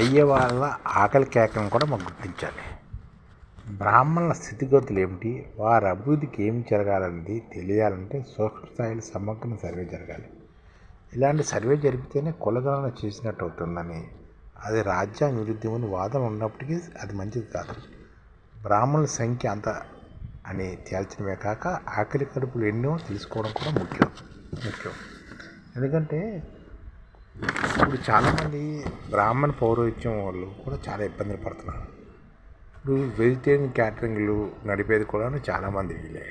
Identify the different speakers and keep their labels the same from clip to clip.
Speaker 1: అయ్యే వాళ్ళ ఆకలి కేకలను కూడా మనం గుర్తించాలి. బ్రాహ్మణుల స్థితిగతులు ఏమిటి? వారి అభివృద్ధికి ఏమి జరగాలన్నది తెలియాలంటే సూక్ష్మ స్థాయిలో సమగ్ర సర్వే జరగాలి. ఇలాంటి సర్వే జరిపితేనే కులగణన చేసినట్టు అవుతుందని. అది రాజ్యాంగ విరుద్ధమని వాదన ఉన్నప్పటికీ అది మంచిది కాదు. బ్రాహ్మణుల సంఖ్య అంత అని తేల్చడమే కాక ఆకలి కడుపులు ఎన్నో తెలుసుకోవడం కూడా ముఖ్యం. ముఖ్యం. ఎందుకంటే ఇప్పుడు చాలామంది బ్రాహ్మణ పౌరోహిత్యం వాళ్ళు కూడా చాలా ఇబ్బందులు పడుతున్నారు. ఇప్పుడు వెజిటేరియన్ క్యాటరింగ్లు నడిపేది కూడా చాలామంది వీళ్ళే.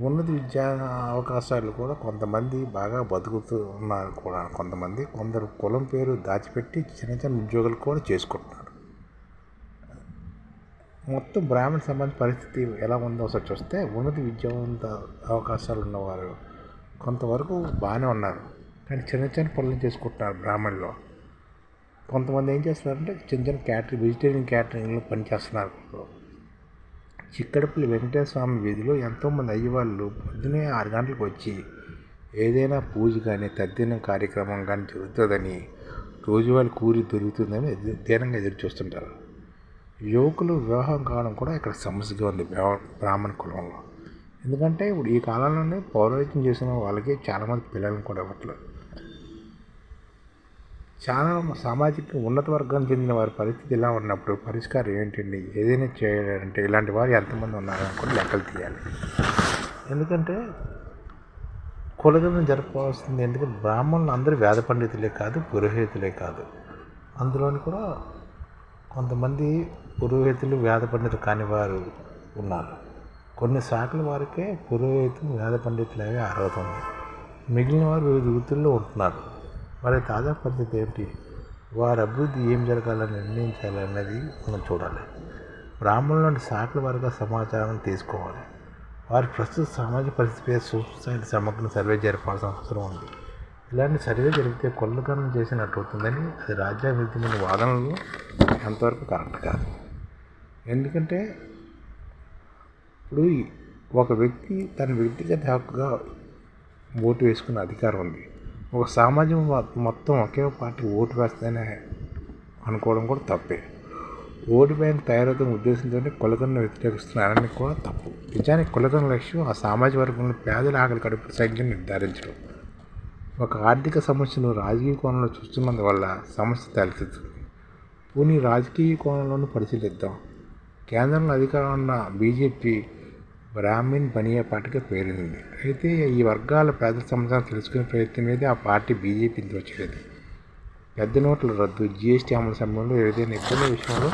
Speaker 1: ఉన్నత విద్యా అవకాశాలు కూడా కొంతమంది బాగా బతుకుతూ ఉన్నారు కూడా. కొంతమంది కొందరు కులం పేరు దాచిపెట్టి చిన్న చిన్న ఉద్యోగాలు కూడా చేసుకుంటున్నారు. మొత్తం బ్రాహ్మణ సమాజ పరిస్థితి ఎలా ఉందో ఒకసారి చూస్తే ఉన్నత విద్యావంత అవకాశాలు ఉన్నవారు కొంతవరకు బాగానే ఉన్నారు. కానీ చిన్న చిన్న పనులు చేసుకుంటున్నారు బ్రాహ్మణులు. కొంతమంది ఏం చేస్తున్నారంటే చిన్న చిన్న క్యాటరింగ్ వెజిటేరియన్ క్యాటరింగ్లో పనిచేస్తున్నారు చిక్కడపల్లి వెంకటేశ్వర స్వామి వీధిలో ఎంతోమంది అయ్యవాళ్ళు పొద్దునే ఆరు గంటలకు వచ్చి ఏదైనా పూజ కానీ తద్దిన కార్యక్రమం కానీ జరుగుతుందని రోజువారి కూలి దొరుకుతుందని దీనంగా ఎదురు చూస్తుంటారు. యువకులు వివాహం కావడం కూడా ఇక్కడ సమస్యగా ఉంది బ్రాహ్మణ కులంలో. ఎందుకంటే ఇప్పుడు ఈ కాలంలోనే పౌరోహిత్యం చేసిన వాళ్ళకి చాలామంది పిల్లలను కూడా ఇవ్వట్లేదు. చాలా సామాజిక ఉన్నత వర్గానికి చెందిన వారి పరిస్థితి ఇలా ఉన్నప్పుడు పరిష్కారం ఏంటండి? ఏదైనా చేయాలంటే ఇలాంటి వారు ఎంతమంది ఉన్నారని కూడా లెక్కలు తీయాలి. ఎందుకంటే కులగలను జరపవలసింది ఎందుకంటే బ్రాహ్మణులు అందరూ వేద పండితులే కాదు పురోహితులే కాదు. అందులోని కూడా కొంతమంది పురోహితులు వేద పండితులు కాని వారు ఉన్నారు. కొన్ని శాఖల వారికే పురోహితులు వేద పండితులే అర్హత ఉంది. మిగిలిన వారు వివిధ వృత్తుల్లో ఉంటున్నారు. వారి తాజా పరిస్థితి ఏమిటి వారి అభివృద్ధి ఏం జరగాలని నిర్ణయించాలన్నది మనం చూడాలి. బ్రాహ్మణుల నుండి శాఖల వారిగా సమాచారం తీసుకోవాలి. వారి ప్రస్తుత సామాజిక పరిస్థితిపై సూక్ష్మస్థాయి సమగ్ర సర్వే జరపాల్సిన అవసరం ఉంది. ఇలాంటి సర్వే జరిగితే కొల్లకరణం చేసినట్టు అవుతుందని అది రాజ్యాభివృద్ధి విరుద్ధమైన వాదనలు ఎంతవరకు కరెక్ట్ కాదు. ఎందుకంటే ఇప్పుడు ఈ- ఒక వ్యక్తి తన వ్యక్తిగత హక్కుగా ఓటు వేసుకునే అధికారం ఉంది. ఒక సమాజం మొత్తం ఒకే పార్టీ ఓటు వేస్తేనే అనుకోవడం కూడా తప్పే. ఓటు బ్యాంక్ తయారవుతున్న ఉద్దేశంతో కులగలను వ్యతిరేకిస్తున్నారని కూడా తప్పు. నిజానికి కులగన లక్ష్యం ఆ సామాజిక వర్గంలో పేదల ఆకలి కడుపు సంఖ్యను నిర్ధారించడం. ఒక ఆర్థిక సమస్యను రాజకీయ కోణంలో చూస్తున్నందువల్ల సమస్య తలెత్తుతుంది. పోనీ రాజకీయ కోణంలోనూ పరిశీలిద్దాం. కేంద్రంలో అధికారం ఉన్న బీజేపీ బ్రాహ్మిన్ బనియా పార్టీగా పేరుంది అయితే ఈ వర్గాల పేద సమస్యలను తెలుసుకునే ప్రయత్నం అయితే ఆ పార్టీ బీజేపీ వచ్చేది. పెద్ద నోట్ల రద్దు జీఎస్టీ అమలు సమయంలో ఏదైనా ఇబ్బంది విషయంలో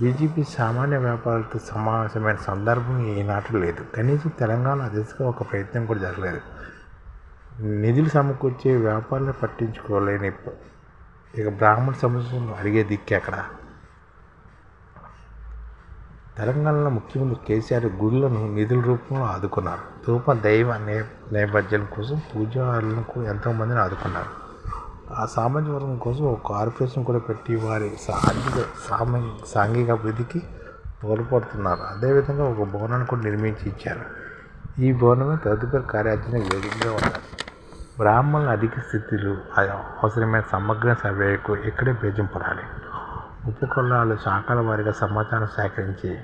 Speaker 1: బీజేపీ సామాన్య వ్యాపారులతో సమావేశమైన సందర్భం ఈనాటి లేదు. కనీసం తెలంగాణ దిశగా ఒక ప్రయత్నం కూడా జరగలేదు. నిధులు సమకూర్చే వ్యాపారాలు పట్టించుకోలేని ఇక బ్రాహ్మణ సమస్యలను అడిగే దిక్కు ఎక్కడ? తెలంగాణలో ముఖ్యమంత్రి కేసీఆర్ గుళ్ళను నిధుల రూపంలో ఆదుకున్నారు. ధూప దైవ నే నేపథ్యం కోసం పూజారులకు ఎంతో ఎంతోమందిని ఆదుకున్నారు. ఆ సామాజిక వర్గం కోసం ఒక కార్పొరేషన్ కూడా పెట్టి వారి ఆర్థిక సాంఘిక అభివృద్ధికి తోడ్పడుతున్నారు. అదేవిధంగా ఒక భవనాన్ని కూడా నిర్మించి ఇచ్చారు. ఈ భవనమే తదుపరి కార్యాచరణ వేగంగా ఉన్నారు బ్రాహ్మణుల అధిక స్థితిలో అవసరమైన సమగ్ర సర్వేకు ఇక్కడే బీజం పడాలి. ఉపకులాలు శాఖల వారిగా సమాచారం సేకరించి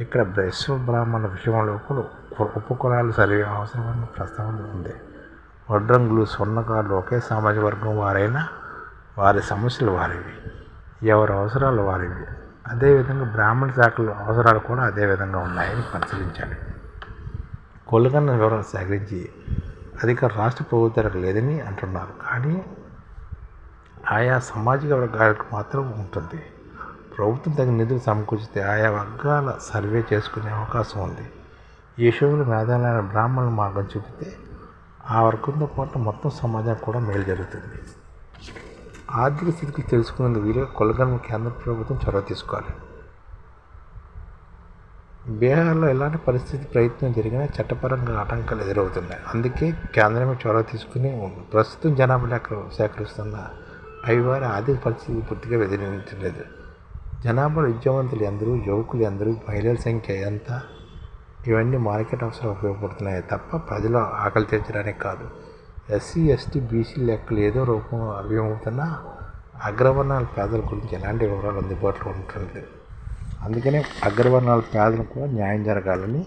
Speaker 1: ఇక్కడ విశ్వ బ్రాహ్మణ విషయంలో కూడా కు- ఉపకులాలు సరిగా అవసరమైన ప్రస్తావన ఉంది. వడ్రంగులు స్వర్ణకారులు ఒకే సామాజిక వర్గం వారైనా వారి సమస్యలు వారివి. ఎవరి అవసరాలు వారివి. అదేవిధంగా బ్రాహ్మణ శాఖల అవసరాలు కూడా అదే విధంగా ఉన్నాయని పరిశీలించాలి. కొలుగన్న వివరాలు సేకరించి అధిక రాష్ట్ర ప్రభుత్వాలకు లేదని అంటున్నారు. కానీ ఆయా సామాజిక వర్గాలకు మాత్రం ఉంటుంది. ప్రభుత్వం తగిన నిధులు సమకూర్చితే ఆయా వర్గాల సర్వే చేసుకునే అవకాశం ఉంది. ఈ మేధాలైన బ్రాహ్మణుల మార్గం చూపితే ఆ వర్గంతో పాటు మొత్తం సమాజం కూడా మేలు జరుగుతుంది. ఆర్థిక స్థితికి తెలుసుకునేందుకు వీలుగా కొలగలను కేంద్ర ప్రభుత్వం చొరవ తీసుకోవాలి. బీహార్లో ఎలాంటి పరిస్థితి ప్రయత్నం జరిగినా చట్టపరంగా ఆటంకాలు ఎదురవుతున్నాయి. అందుకే కేంద్రమే చొరవ తీసుకుని ప్రస్తుతం జనాభా లెక్క సేకరిస్తున్న అవి వారి ఆర్థిక పరిస్థితి పూర్తిగా వ్యతిరేకించలేదు జనాభాలో విద్యావంతులు ఎందరూ యువకులు ఎందరూ మహిళల సంఖ్య ఎంత? ఇవన్నీ మార్కెట్ అవసరం ఉపయోగపడుతున్నాయి తప్ప ప్రజల ఆకలి తీర్చడానికి కాదు. ఎస్సీ ఎస్టీ బీసీ లెక్కలు ఏదో రూపం అవ్యమవుతున్నా అగ్రవర్ణాల పేదల గురించి ఎలాంటి వివరాలు అందుబాటులో ఉండట్లేదు. అందుకనే అగ్రవర్ణాల పేదలకు కూడా న్యాయం జరగాలని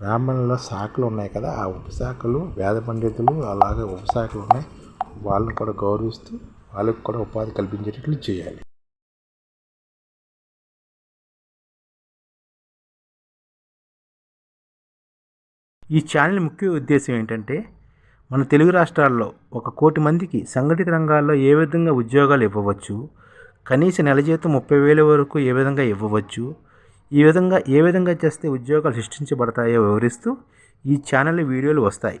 Speaker 1: బ్రాహ్మణుల శాఖలు ఉన్నాయి కదా ఆ ఉపశాఖలు వేద పండితులు అలాగే ఉపశాఖలు ఉన్నాయి. వాళ్ళని కూడా గౌరవిస్తూ వాళ్ళకు కూడా ఉపాధి కల్పించేటట్లు చేయాలి.
Speaker 2: ఈ ఛానల్ ముఖ్య ఉద్దేశం ఏంటంటే మన తెలుగు రాష్ట్రాల్లో ఒక కోటి మందికి సంఘటిత రంగాల్లో ఏ విధంగా ఉద్యోగాలు ఇవ్వవచ్చు కనీస నెల జీతం ముప్పై వేల వరకు ఏ విధంగా ఇవ్వవచ్చు ఈ విధంగా ఏ విధంగా చేస్తే ఉద్యోగాలు సృష్టించబడతాయో వివరిస్తూ ఈ ఛానల్ వీడియోలు వస్తాయి.